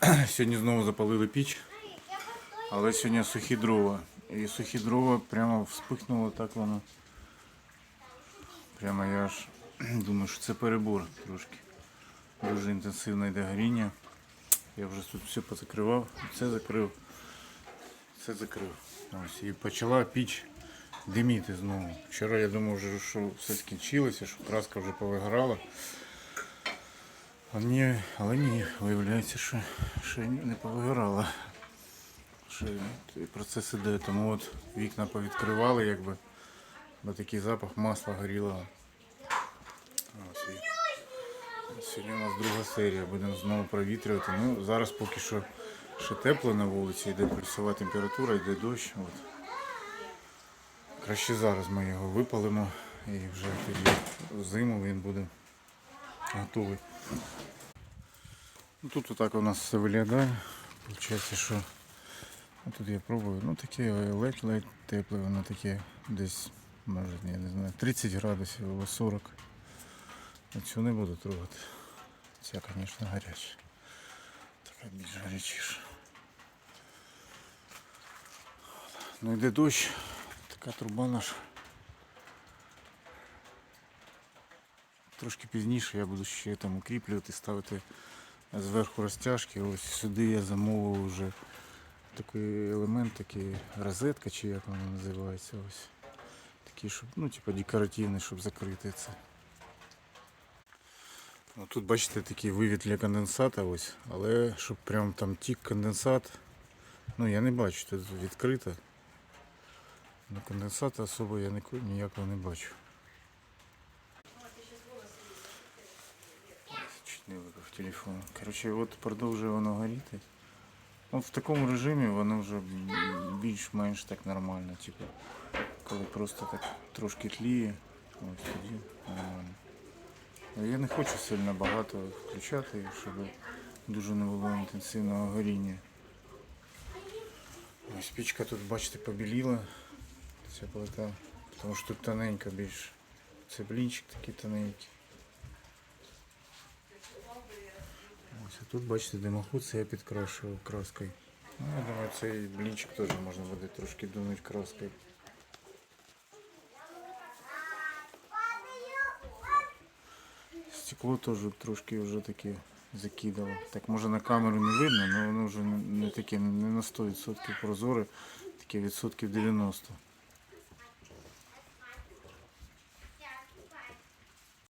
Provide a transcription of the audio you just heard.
Сьогодні знову запалили піч, але сьогодні сухі дрова. І сухі дрова прямо вспихнуло так воно. Прямо я аж думаю, що це перебор трошки. Дуже інтенсивне йде горіння. Я вже тут все позакривав, це закрив, це закрив. Ось, і почала піч диміти знову. Вчора я думав, вже, що все скінчилося, що краска вже повиграла. А ні, але ні, виявляється, що ще не повигорала. Ще процес іде, тому от вікна повідкривали, якби, бо такий запах масла горілого. Ось і Сьогодні у нас друга серія, будемо знову провітрювати. Ну, зараз поки що ще тепло на вулиці, йде плюсова температура, йде дощ. От. Краще зараз ми його випалимо і вже тоді зиму він буде готовий. Ну, тут отак у нас все виглядає. Получається, що ну, тут я пробую. Ну таке ледь-ледь тепле, воно таке десь, може, я не знаю, 30 градусів або 40. Цю не буду трогати. Ця, звісно, гаряча. Така більш гарячіша. Ну йде дощ, така труба наша. Трошки пізніше я буду ще там укріплювати, ставити зверху розтяжки. Ось сюди я замовив вже такий елемент, такий розетка, чи як воно називається. Ось. Такий, щоб, ну, типу декоративний, щоб закрити це. Ну, тут бачите такий вивід для конденсата, ось, але щоб прям там тік конденсат, ну я не бачу, тут відкрито. Ну, конденсата особо я ніякого не бачу. Чуть не вибив телефон. Коротше, от продовжує воно горіти. От в такому режимі воно вже більш-менш так нормально. Типу, коли просто так трошки тліє, ось тоді нормально. Я не хочу сильно багато включати, щоб дуже не було інтенсивного горіння. Ось пічка тут, бачите, побіліла. Ця плита, тому що тут тоненько більш. Це блінчик такий тоненький. Ось тут, бачите, димоход це я підкрашував краскою. Ну, я думаю, цей блінчик теж можна буде трошки дунути краскою. Стекло теж трошки вже таке закидало. Так може на камеру не видно, але воно вже не таке, не на 100% прозоре, таке відсотків 90.